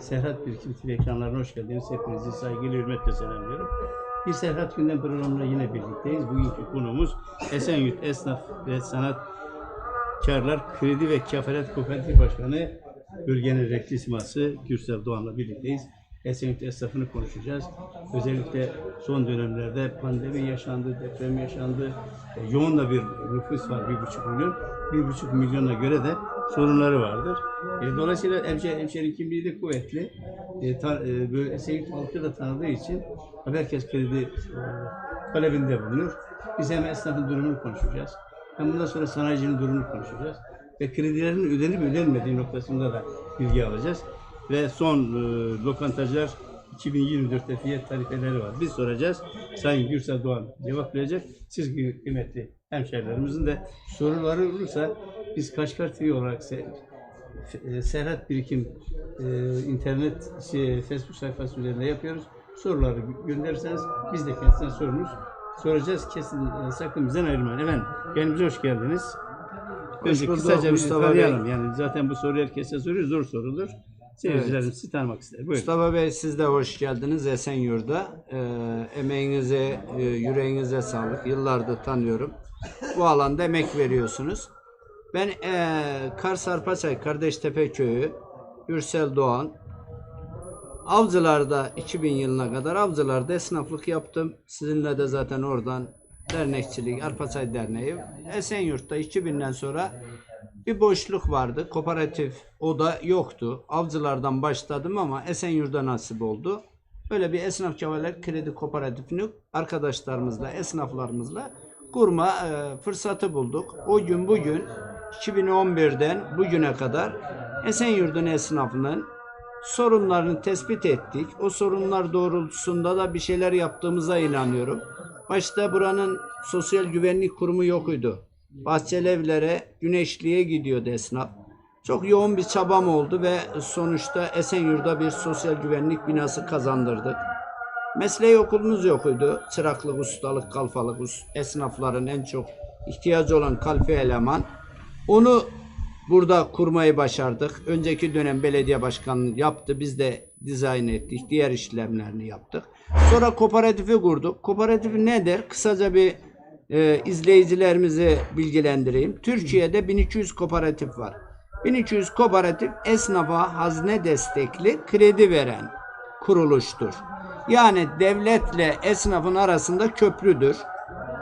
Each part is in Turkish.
Serhat Birikim TV ekranlarına hoş geldiniz. Hepinizi saygıyla hürmetle selamlıyorum. Bir Serhat Gündem programında yine birlikteyiz. Bugünkü konuğumuz Esenyurt Esnaf ve Sanatkarlar Kredi ve Kefalet Kooperatif Başkanı Bölgenin Reklisması Gürsel Doğan'la birlikteyiz. Esenyurt esnafını konuşacağız. Özellikle son dönemlerde pandemi yaşandı, deprem yaşandı. E, yoğun da bir nüfus var, bir buçuk milyon. Bir buçuk milyona göre de sorunları vardır. E, dolayısıyla hemşehri, hemşehri kimliği de kuvvetli. E, ta, e, böyle Esenyurt halkı da tanıdığı için herkes kredi e, talebinde bulunuyor. Biz hem esnafın durumunu konuşacağız. Hem bundan sonra sanayicinin durumunu konuşacağız. Ve kredilerin ödenip ödenmediği noktasında da bilgi alacağız. Ve son e, lokantacılar 2024'te fiyat tarifeleri var. Biz soracağız. Sayın Gürsel Doğan cevaplayacak. Siz kıy- kıymetli hemşehrilerimizin de soruları olursa biz Kaşgar TV olarak se- e, Serhat Birikim e, internet şey, Facebook sayfası üzerinde yapıyoruz. Soruları gö- gönderirseniz biz de kendisine sorunuz soracağız. Kesin e, sakın bizden ayrılmayın. Efendim kendimize hoş geldiniz. Önce bulduk kısaca bir Mustafa tanıyalım. Yani zaten bu soru herkese soruyor. Zor sorudur. Seyircilerimiz sizi tanımak ister. Buyurun. Mustafa Bey siz de hoş geldiniz Esenyurt'da. Ee, emeğinize, e, yüreğinize sağlık. Yıllardır tanıyorum. Bu alanda emek veriyorsunuz. Ben e, Kars Arpaçay Kardeştepe Köyü, Gürsel Doğan. Avcılar'da 2000 yılına kadar Avcılar'da esnaflık yaptım. Sizinle de zaten oradan dernekçilik, Arpaçay Derneği. Esenyurt'ta 2000'den sonra bir boşluk vardı. Kooperatif o da yoktu. Avcılardan başladım ama Esenyurt'ta nasip oldu. Böyle bir esnaf kefalet kredi kooperatifini arkadaşlarımızla, esnaflarımızla kurma e, fırsatı bulduk. O gün bugün 2011'den bugüne kadar Esenyurt'un esnafının sorunlarını tespit ettik. O sorunlar doğrultusunda da bir şeyler yaptığımıza inanıyorum. Başta buranın sosyal güvenlik kurumu yokuydu. Bahçeli evlere, güneşliğe gidiyordu esnaf. Çok yoğun bir çabam oldu ve sonuçta Esenyurt'ta bir sosyal güvenlik binası kazandırdık. Mesleği okulumuz yokuydu. Çıraklık, ustalık, kalfalık, esnafların en çok ihtiyacı olan kalfi eleman. Onu burada kurmayı başardık. Önceki dönem belediye başkanlığı yaptı. Biz de dizayn ettik. Diğer işlemlerini yaptık. Sonra kooperatifi kurduk. Kooperatif nedir? Kısaca bir e, izleyicilerimizi bilgilendireyim. Türkiye'de 1200 kooperatif var. 1200 kooperatif esnafa hazne destekli kredi veren kuruluştur. Yani devletle esnafın arasında köprüdür.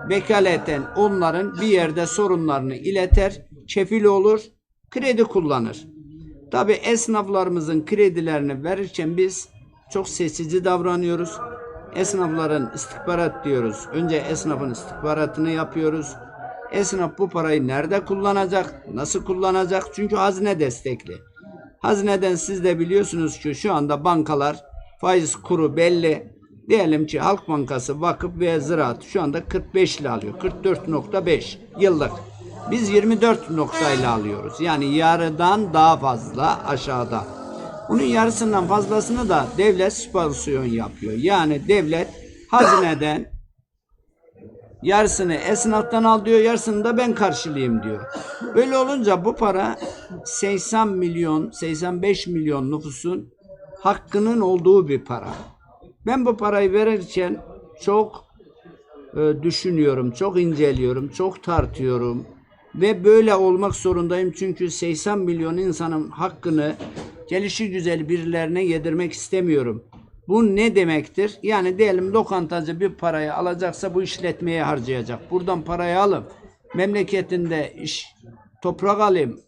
Vekaleten onların bir yerde sorunlarını ileter, kefil olur, kredi kullanır. Tabi esnaflarımızın kredilerini verirken biz çok seçici davranıyoruz. Esnafların istihbarat diyoruz. Önce esnafın istihbaratını yapıyoruz. Esnaf bu parayı nerede kullanacak, nasıl kullanacak? Çünkü hazine destekli. Hazineden siz de biliyorsunuz ki şu anda bankalar faiz kuru belli. Diyelim ki Halk Bankası, Vakıf ve Ziraat şu anda 45 ile alıyor. 44.5 yıllık. Biz 24 noktayla alıyoruz. Yani yarıdan daha fazla aşağıda. Bunun yarısından fazlasını da devlet sübvansiyon yapıyor. Yani devlet hazineden yarısını esnaftan al diyor, yarısını da ben karşılayayım diyor. Böyle olunca bu para 80 milyon, 85 milyon nüfusun hakkının olduğu bir para. Ben bu parayı verirken çok e, düşünüyorum, çok inceliyorum, çok tartıyorum ve böyle olmak zorundayım çünkü 80 milyon insanın hakkını gelişi güzel birilerine yedirmek istemiyorum. Bu ne demektir? Yani diyelim lokantacı bir parayı alacaksa bu işletmeye harcayacak. Buradan parayı alıp memleketinde iş, toprak alayım,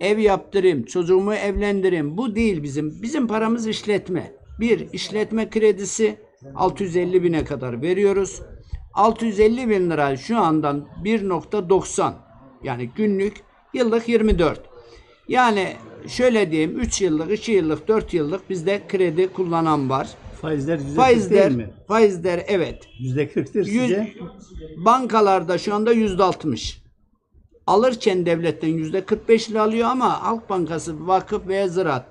ev yaptırayım, çocuğumu evlendireyim. Bu değil bizim. Bizim paramız işletme. Bir işletme kredisi 650 bine kadar veriyoruz. 650 bin lira şu andan 1.90 yani günlük yıllık 24. Yani şöyle diyeyim 3 yıllık, 2 yıllık, 4 yıllık bizde kredi kullanan var. Faizler yüzde Faizler, değil mi? faizler evet. Yüzde kırktır Yüz, size. bankalarda şu anda yüzde altmış. Alırken devletten yüzde 45 ile alıyor ama Halk Bankası, Vakıf veya Ziraat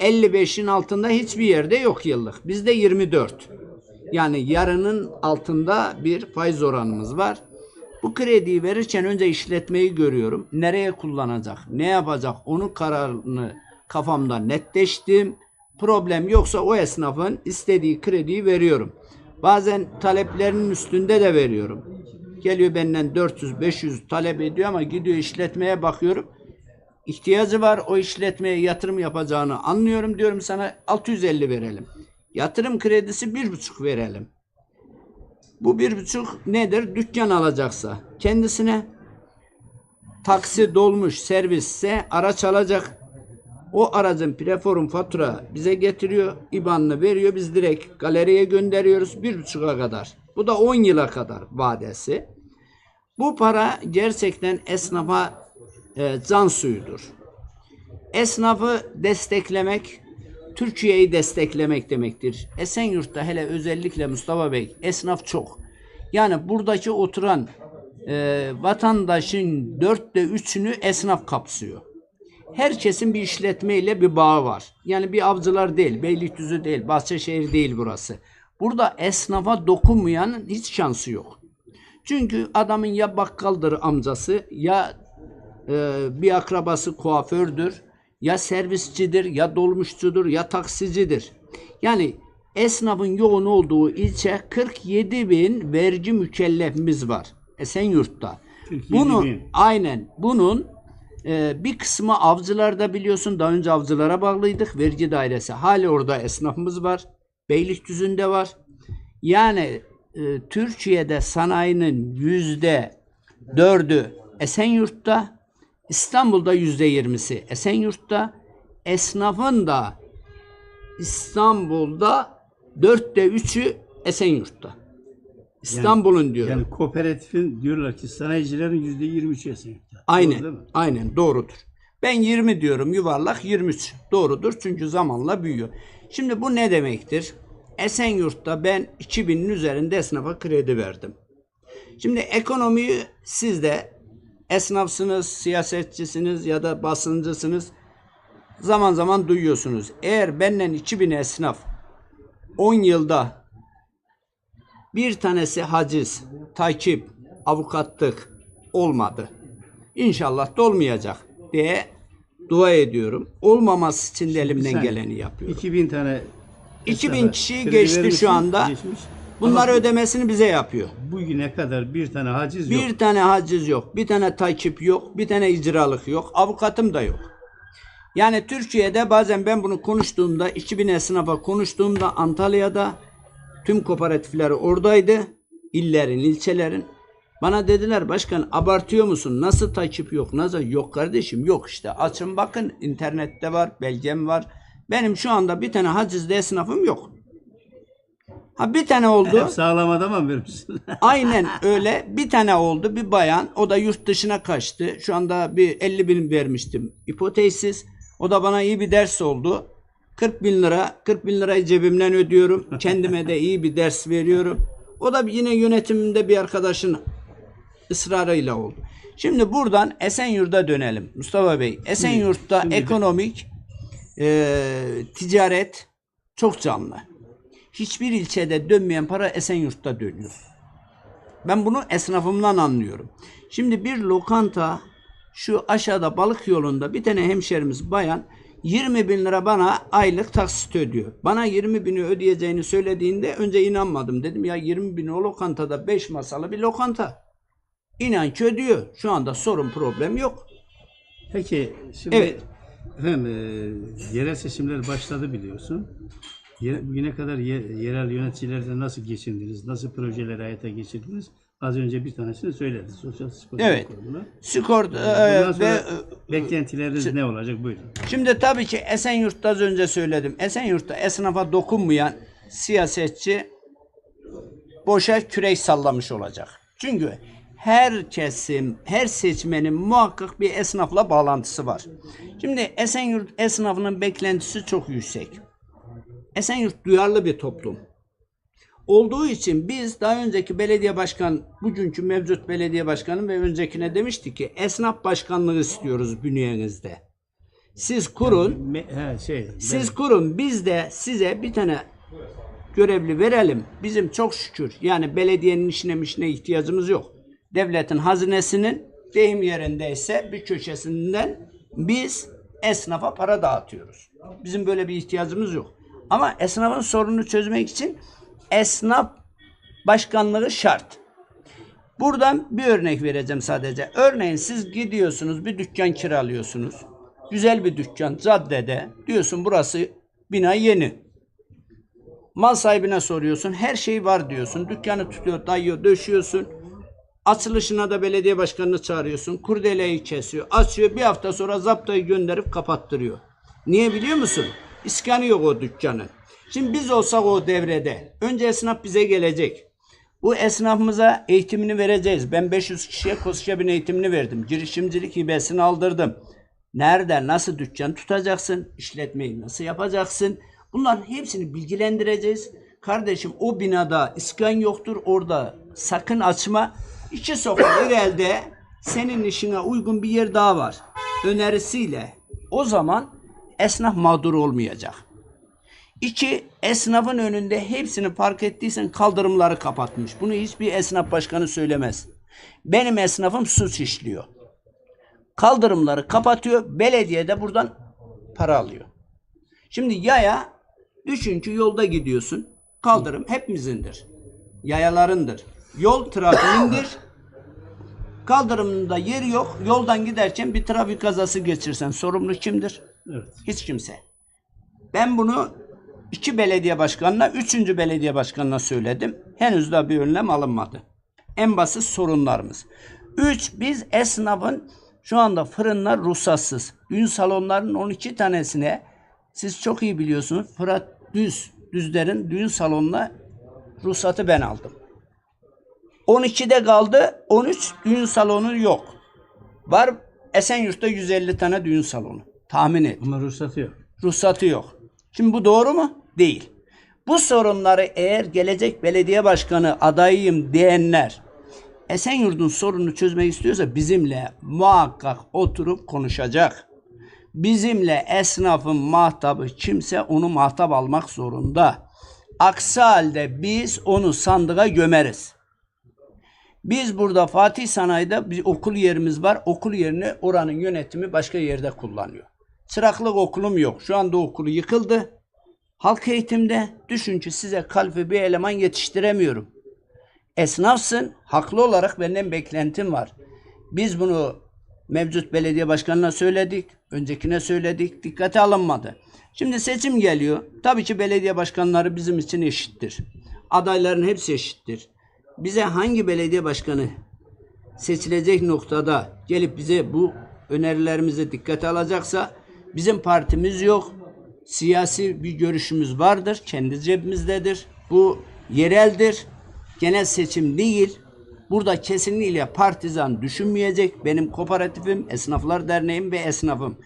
55'in altında hiçbir yerde yok yıllık. Bizde 24. Yani yarının altında bir faiz oranımız var. Bu krediyi verirken önce işletmeyi görüyorum. Nereye kullanacak, ne yapacak onun kararını kafamda netleştim. problem yoksa o esnafın istediği krediyi veriyorum. Bazen taleplerinin üstünde de veriyorum. Geliyor benden 400-500 talep ediyor ama gidiyor işletmeye bakıyorum. İhtiyacı var o işletmeye yatırım yapacağını anlıyorum diyorum sana 650 verelim. Yatırım kredisi bir buçuk verelim. Bu bir buçuk nedir? Dükkan alacaksa kendisine taksi dolmuş servisse araç alacak. O aracın preform fatura bize getiriyor. IBAN'ını veriyor. Biz direkt galeriye gönderiyoruz. Bir buçuğa kadar. Bu da 10 yıla kadar vadesi. Bu para gerçekten esnafa e, can suyudur. Esnafı desteklemek, Türkiye'yi desteklemek demektir. Esenyurt'ta hele özellikle Mustafa Bey esnaf çok. Yani buradaki oturan e, vatandaşın dörtte üçünü esnaf kapsıyor. Herkesin bir işletmeyle bir bağı var. Yani bir avcılar değil, Beylikdüzü değil, Bahçeşehir değil burası. Burada esnafa dokunmayanın hiç şansı yok. Çünkü adamın ya bakkaldır amcası ya e, bir akrabası kuafördür, ya servisçidir, ya dolmuşçudur, ya taksicidir. Yani esnafın yoğun olduğu ilçe 47 bin vergi mükellefimiz var Esenyurt'ta. 47 Bunu aynen bunun e, bir kısmı avcılarda biliyorsun daha önce avcılara bağlıydık vergi dairesi. Hali orada esnafımız var. Beylikdüzü'nde var. Yani e, Türkiye'de sanayinin yüzde dördü Esenyurt'ta, İstanbul'da yüzde yirmisi Esenyurt'ta, esnafın da İstanbul'da dörtte üçü Esenyurt'ta. İstanbul'un diyorum. Yani kooperatifin diyorlar ki sanayicilerin yüzde yirmi üçü Esenyurt'ta. Doğru Aynen. mi? Aynen doğrudur. Ben 20 diyorum yuvarlak 23. Doğrudur çünkü zamanla büyüyor. Şimdi bu ne demektir? Esenyurt'ta ben 2000'in üzerinde esnafa kredi verdim. Şimdi ekonomiyi siz de esnafsınız, siyasetçisiniz ya da basıncısınız zaman zaman duyuyorsunuz. Eğer benden 2000 esnaf 10 yılda bir tanesi haciz, takip, avukatlık olmadı. İnşallah da olmayacak diye dua ediyorum. Olmaması için de elimden geleni yapıyorum. 2000 tane 2000 esnafa kişiyi geçti şu anda. geçmiş. Bunlar Ama ödemesini bize yapıyor. bugüne kadar bir tane haciz yok. Bir tane haciz yok, bir tane takip yok, bir tane icralık yok, avukatım da yok. Yani Türkiye'de bazen ben bunu konuştuğumda, 2000 esnafa konuştuğumda Antalya'da tüm kooperatifleri oradaydı. illerin, ilçelerin. Bana dediler başkan abartıyor musun? Nasıl takip yok? Nasıl? Yok kardeşim yok işte. Açın bakın internette var, belgem var. Benim şu anda bir tane hacizli esnafım yok. Ha bir tane oldu. Hep sağlam adama vermişsin. Aynen öyle. Bir tane oldu bir bayan. O da yurt dışına kaçtı. Şu anda bir 50 bin vermiştim. İpoteksiz. O da bana iyi bir ders oldu. 40 bin lira. 40 bin lirayı cebimden ödüyorum. Kendime de iyi bir ders veriyorum. O da yine yönetimimde bir arkadaşın ısrarıyla oldu. Şimdi buradan Esenyurt'a dönelim. Mustafa Bey. Esenyurt'ta Şimdi ekonomik e, ticaret çok canlı. Hiçbir ilçede dönmeyen para Esenyurt'ta dönüyor. Ben bunu esnafımdan anlıyorum. Şimdi bir lokanta şu aşağıda balık yolunda bir tane hemşerimiz bayan 20 bin lira bana aylık taksit ödüyor. Bana 20 bini ödeyeceğini söylediğinde önce inanmadım. Dedim ya 20 bin o lokantada 5 masalı bir lokanta. İnan ki ödüyor. Şu anda sorun problem yok. Peki şimdi Evet. efendim, e, yerel seçimler başladı biliyorsun. Bugüne kadar ye- yerel yöneticilerle nasıl geçindiniz? Nasıl projeleri hayata geçirdiniz? Az önce bir tanesini söylediniz. Sosyal Spor Evet. Kurumu'na. Skor e, ve beklentileriniz ne olacak? Buyurun. Şimdi tabii ki Esenyurt'ta az önce söyledim. Esenyurt'ta esnafa dokunmayan siyasetçi boşa kürek sallamış olacak. Çünkü her kesim, her seçmenin muhakkak bir esnafla bağlantısı var. Şimdi Esenyurt esnafının beklentisi çok yüksek. Esenyurt duyarlı bir toplum. Olduğu için biz daha önceki belediye başkan, bugünkü mevcut belediye başkanı ve öncekine demiştik ki esnaf başkanlığı istiyoruz bünyenizde. Siz kurun, Me- he, şey, siz kurun biz de size bir tane görevli verelim. Bizim çok şükür yani belediyenin işine mişine ihtiyacımız yok. Devletin hazinesinin deyim yerindeyse bir köşesinden biz esnafa para dağıtıyoruz. Bizim böyle bir ihtiyacımız yok. Ama esnafın sorununu çözmek için esnaf başkanlığı şart. Buradan bir örnek vereceğim sadece. Örneğin siz gidiyorsunuz bir dükkan kiralıyorsunuz. Güzel bir dükkan caddede. Diyorsun burası bina yeni. Mal sahibine soruyorsun. Her şey var diyorsun. Dükkanı tutuyor, dayıyor, döşüyorsun. Açılışına da belediye başkanını çağırıyorsun. Kurdeleyi kesiyor, açıyor. Bir hafta sonra zaptayı gönderip kapattırıyor. Niye biliyor musun? İskanı yok o dükkanın. Şimdi biz olsak o devrede. Önce esnaf bize gelecek. Bu esnafımıza eğitimini vereceğiz. Ben 500 kişiye KOSGEB'in eğitimini verdim. Girişimcilik hibesini aldırdım. Nerede, nasıl dükkan tutacaksın, işletmeyi nasıl yapacaksın? Bunların hepsini bilgilendireceğiz. Kardeşim o binada iskan yoktur, orada sakın açma. İki sokak evvelde senin işine uygun bir yer daha var. Önerisiyle o zaman esnaf mağdur olmayacak. İki, esnafın önünde hepsini park ettiysen kaldırımları kapatmış. Bunu hiçbir esnaf başkanı söylemez. Benim esnafım suç işliyor. Kaldırımları kapatıyor, belediye de buradan para alıyor. Şimdi yaya, düşün ki yolda gidiyorsun. Kaldırım hepimizindir. Yayalarındır. Yol trafiğindir. Kaldırımında yer yok. Yoldan giderken bir trafik kazası geçirsen sorumlu kimdir? Evet. Hiç kimse. Ben bunu iki belediye başkanına, üçüncü belediye başkanına söyledim. Henüz daha bir önlem alınmadı. En basit sorunlarımız. Üç, biz esnafın şu anda fırınlar ruhsatsız. Düğün salonlarının 12 tanesine siz çok iyi biliyorsunuz Fırat Düz, Düzler'in düğün salonuna ruhsatı ben aldım. 12'de kaldı, 13 düğün salonu yok. Var Esenyurt'ta 150 tane düğün salonu. Tahmin et Ama ruhsatı yok. ruhsatı yok. Şimdi bu doğru mu? Değil. Bu sorunları eğer gelecek belediye başkanı adayıyım diyenler Esenyurt'un sorununu çözmek istiyorsa bizimle muhakkak oturup konuşacak. Bizimle esnafın mahtabı kimse onu mahtap almak zorunda. Aksi halde biz onu sandığa gömeriz. Biz burada Fatih Sanayi'de bir okul yerimiz var. Okul yerini oranın yönetimi başka yerde kullanıyor. Çıraklık okulum yok. Şu anda okulu yıkıldı. Halk eğitimde düşün ki size kalfi bir eleman yetiştiremiyorum. Esnafsın. Haklı olarak benden beklentim var. Biz bunu mevcut belediye başkanına söyledik. Öncekine söyledik. Dikkate alınmadı. Şimdi seçim geliyor. Tabii ki belediye başkanları bizim için eşittir. Adayların hepsi eşittir. Bize hangi belediye başkanı seçilecek noktada gelip bize bu önerilerimizi dikkate alacaksa bizim partimiz yok. Siyasi bir görüşümüz vardır. Kendi cebimizdedir. Bu yereldir. Genel seçim değil. Burada kesinlikle partizan düşünmeyecek. Benim kooperatifim, Esnaflar Derneğim ve esnafım.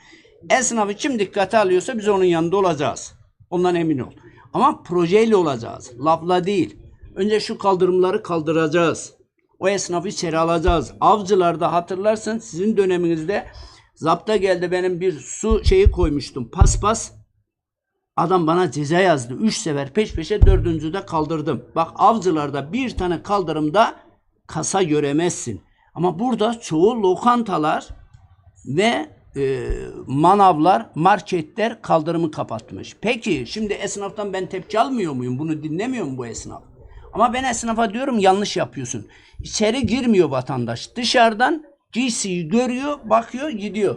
Esnafı kim dikkate alıyorsa biz onun yanında olacağız. Ondan emin ol. Ama projeyle olacağız. Lafla değil. Önce şu kaldırımları kaldıracağız. O esnafı içeri alacağız. Avcılarda hatırlarsın sizin döneminizde zapta geldi benim bir su şeyi koymuştum. Paspas. Adam bana ceza yazdı. Üç sefer peş peşe dördüncüde kaldırdım. Bak avcılarda bir tane kaldırımda kasa göremezsin. Ama burada çoğu lokantalar ve e, manavlar, marketler kaldırımı kapatmış. Peki şimdi esnaftan ben tepki almıyor muyum? Bunu dinlemiyor mu bu esnaf? Ama ben esnafa diyorum yanlış yapıyorsun. İçeri girmiyor vatandaş. Dışarıdan giysiyi görüyor, bakıyor, gidiyor.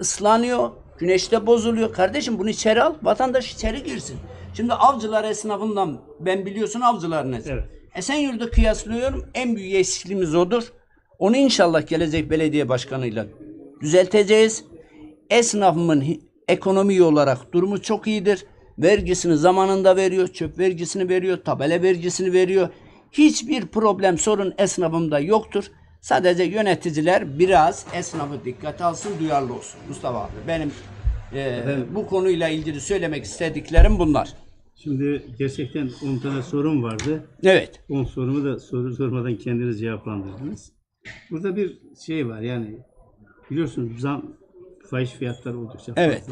Islanıyor, güneşte bozuluyor. Kardeşim bunu içeri al, vatandaş içeri girsin. Şimdi avcılar esnafından ben biliyorsun avcılar ne? Evet. Esenyurt'u kıyaslıyorum. En büyük eksikliğimiz odur. Onu inşallah gelecek belediye başkanıyla düzelteceğiz. Esnafımın ekonomi olarak durumu çok iyidir. Vergisini zamanında veriyor, çöp vergisini veriyor, tabela vergisini veriyor. Hiçbir problem, sorun esnafımda yoktur. Sadece yöneticiler biraz esnafı dikkate alsın, duyarlı olsun. Mustafa abi benim e, bu konuyla ilgili söylemek istediklerim bunlar. Şimdi gerçekten 10 tane sorun vardı. Evet. 10 sorumu da soru sormadan kendiniz cevaplandırdınız. Burada bir şey var yani biliyorsunuz zam fahiş fiyatlar oldukça fazla. Evet.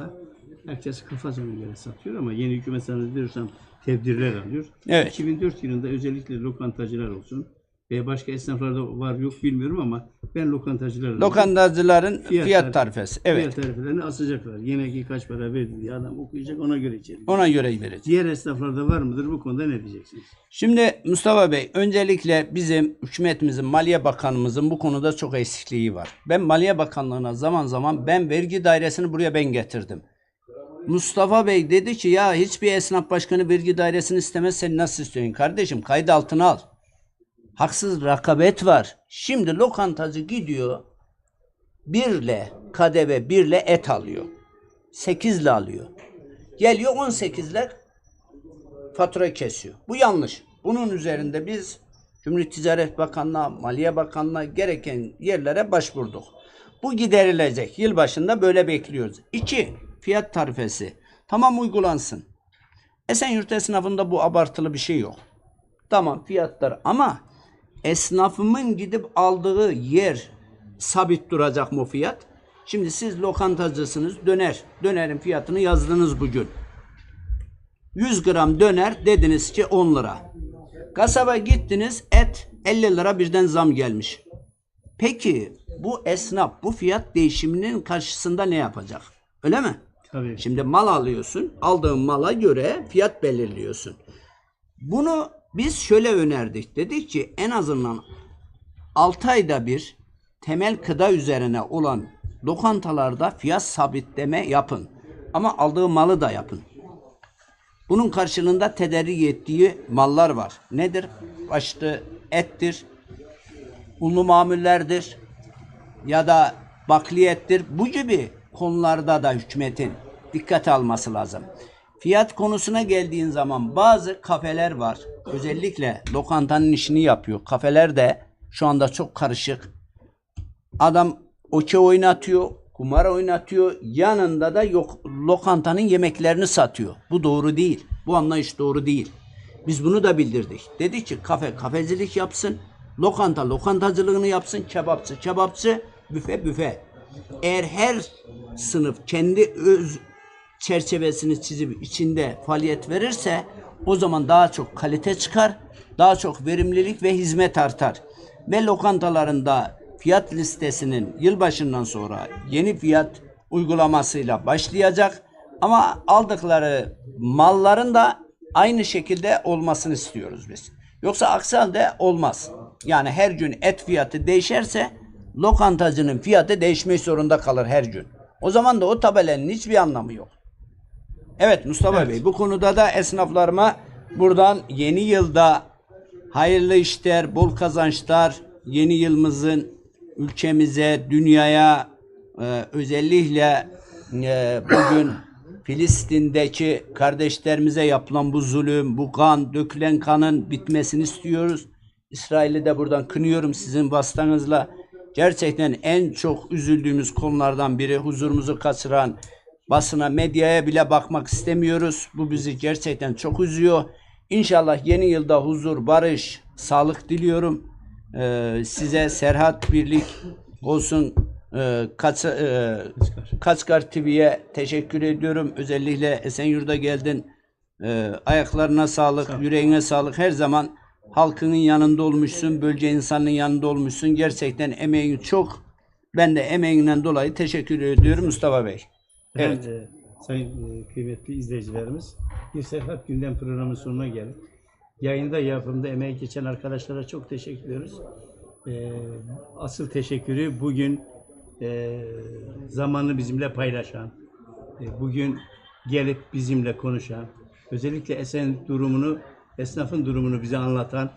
Herkes kafasına göre satıyor ama yeni hükümet zannediyorsam tedbirler alıyor. Evet. 2004 yılında özellikle lokantacılar olsun, E, başka esnaflarda var yok bilmiyorum ama ben lokantacılarım. Lokantacıların fiyat, Fiyat tarifesi. Evet. Fiyat tarifelerini asacaklar. Yemeği kaç para verdi diye adam okuyacak ona göre içerik. Ona göre vereceğiz. Diğer esnaflarda var mıdır bu konuda ne diyeceksiniz? Şimdi Mustafa Bey öncelikle bizim hükümetimizin, Maliye Bakanımızın bu konuda çok eksikliği var. Ben Maliye Bakanlığı'na zaman zaman ben vergi dairesini buraya ben getirdim. Mustafa Bey dedi ki ya hiçbir esnaf başkanı vergi dairesini istemez sen nasıl istiyorsun kardeşim kayıt altına al. Haksız rekabet var. Şimdi lokantacı gidiyor birle kadeve birle et alıyor. Sekizle alıyor. Geliyor 18'ler fatura kesiyor. Bu yanlış. Bunun üzerinde biz Cumhuriyet Ticaret Bakanlığı, Maliye Bakanlığı gereken yerlere başvurduk. Bu giderilecek. Yılbaşında böyle bekliyoruz. İki, fiyat tarifesi. Tamam uygulansın. Esenyurt esnafında bu abartılı bir şey yok. Tamam fiyatlar ama esnafımın gidip aldığı yer sabit duracak mı fiyat? Şimdi siz lokantacısınız döner. Dönerin fiyatını yazdınız bugün. 100 gram döner dediniz ki 10 lira. Kasaba gittiniz et 50 lira birden zam gelmiş. Peki bu esnaf bu fiyat değişiminin karşısında ne yapacak? Öyle mi? Tabii. Şimdi mal alıyorsun. Aldığın mala göre fiyat belirliyorsun. Bunu biz şöyle önerdik. Dedik ki en azından 6 ayda bir temel gıda üzerine olan lokantalarda fiyat sabitleme yapın. Ama aldığı malı da yapın. Bunun karşılığında tedarik ettiği mallar var. Nedir? Başta ettir, unlu mamullerdir ya da bakliyettir. Bu gibi konularda da hükümetin dikkat alması lazım. Fiyat konusuna geldiğin zaman bazı kafeler var. Özellikle lokantanın işini yapıyor. Kafeler de şu anda çok karışık. Adam okey oynatıyor, kumar oynatıyor. Yanında da yok lokantanın yemeklerini satıyor. Bu doğru değil. Bu anlayış doğru değil. Biz bunu da bildirdik. Dedi ki kafe kafecilik yapsın, lokanta lokantacılığını yapsın, kebapçı kebapçı, büfe büfe. Eğer her sınıf kendi öz çerçevesini çizip içinde faaliyet verirse o zaman daha çok kalite çıkar, daha çok verimlilik ve hizmet artar. Ve lokantalarında fiyat listesinin yılbaşından sonra yeni fiyat uygulamasıyla başlayacak. Ama aldıkları malların da aynı şekilde olmasını istiyoruz biz. Yoksa aksi halde olmaz. Yani her gün et fiyatı değişerse lokantacının fiyatı değişmek zorunda kalır her gün. O zaman da o tabelanın hiçbir anlamı yok. Evet Mustafa Evet. Bey bu konuda da esnaflarıma buradan yeni yılda hayırlı işler, bol kazançlar, yeni yılımızın ülkemize, dünyaya e, özellikle e, bugün Filistin'deki kardeşlerimize yapılan bu zulüm, bu kan, dökülen kanın bitmesini istiyoruz. İsrail'i de buradan kınıyorum sizin vasıtanızla. Gerçekten en çok üzüldüğümüz konulardan biri huzurumuzu kaçıran basına, medyaya bile bakmak istemiyoruz. Bu bizi gerçekten çok üzüyor. İnşallah yeni yılda huzur, barış, sağlık diliyorum. Ee, size Serhat Birlik olsun e, Kaç, e, Kaçkar TV'ye teşekkür ediyorum. Özellikle Esenyurt'a geldin. Ee, ayaklarına sağlık, yüreğine sağlık. Her zaman halkının yanında olmuşsun, bölge insanının yanında olmuşsun. Gerçekten emeğin çok. Ben de emeğinden dolayı teşekkür ediyorum Mustafa Bey. Evet. E, sayın e, kıymetli izleyicilerimiz, bir Serhat Gündem programının sonuna geldik. Yayında yapımda emeği geçen arkadaşlara çok teşekkür ediyoruz. E, asıl teşekkürü bugün e, zamanı bizimle paylaşan, e, bugün gelip bizimle konuşan, özellikle Esen durumunu, esnafın durumunu bize anlatan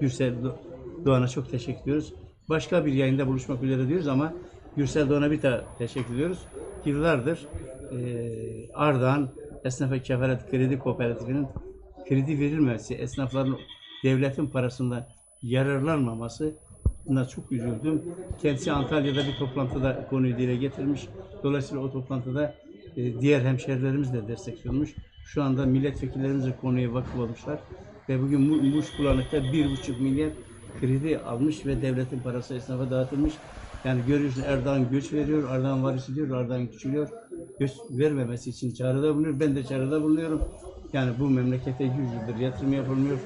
Gürsel Do- Doğan'a çok teşekkür ediyoruz. Başka bir yayında buluşmak üzere diyoruz ama Gürsel Doğan'a bir daha teşekkür ediyoruz. Yıllardır e, Ardahan Esnaf ve Kefaret Kredi Kooperatifinin kredi verilmesi, esnafların devletin parasında yararlanmaması buna çok üzüldüm. Kendisi Antalya'da bir toplantıda konuyu dile getirmiş. Dolayısıyla o toplantıda e, diğer hemşerilerimiz de destek sunmuş. Şu anda milletvekillerimiz de konuya vakıf olmuşlar. Ve bugün Mu- Muş Bulanık'ta bir buçuk milyar kredi almış ve devletin parası esnafa dağıtılmış. Yani görüyorsun Erdoğan göç veriyor, Erdoğan varisi diyor, Erdoğan küçülüyor. Göç vermemesi için çağrıda bulunuyor. Ben de çağrıda bulunuyorum. Yani bu memlekete 100 yıldır yatırım yapılmıyor.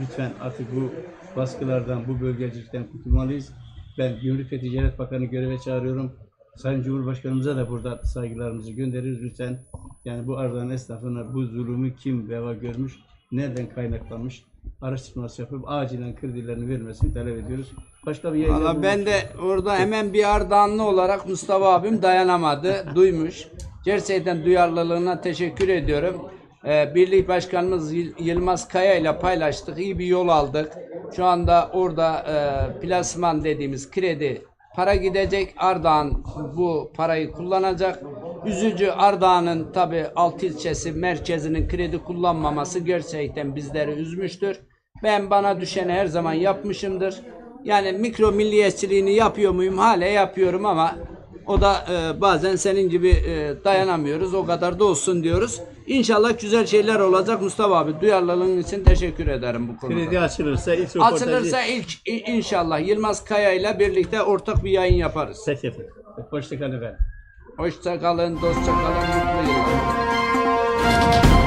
Lütfen artık bu baskılardan, bu bölgecilikten kurtulmalıyız. Ben Gümrük ve Ticaret Bakanı göreve çağırıyorum. Sayın Cumhurbaşkanımıza da burada saygılarımızı göndeririz lütfen. Yani bu Ardahan esnafına bu zulümü kim veva görmüş, nereden kaynaklanmış araştırması yapıp acilen kredilerini vermesini talep ediyoruz. Başka bir yayın Valla ben de orada hemen bir Ardahanlı olarak Mustafa abim dayanamadı, duymuş. Gerçekten duyarlılığına teşekkür ediyorum. Ee, Birlik Başkanımız Yıl- Yılmaz Kaya ile paylaştık, iyi bir yol aldık. Şu anda orada e, plasman dediğimiz kredi para gidecek. Ardahan bu parayı kullanacak. Üzücü Ardahan'ın tabi alt ilçesi merkezinin kredi kullanmaması gerçekten bizleri üzmüştür. Ben bana düşeni her zaman yapmışımdır. Yani mikro milliyetçiliğini yapıyor muyum? Hala yapıyorum ama o da e, bazen senin gibi e, dayanamıyoruz. O kadar da olsun diyoruz. İnşallah güzel şeyler olacak Mustafa abi. Duyarlılığın için teşekkür ederim bu konuda. kredi açılırsa ilk röportajı... Açılırsa ilk i- inşallah Yılmaz Kaya ile birlikte ortak bir yayın yaparız. Peki efendim. Hoşçakalın efendim. Hoşça kalın, dostça kalın, mutlu yıllar.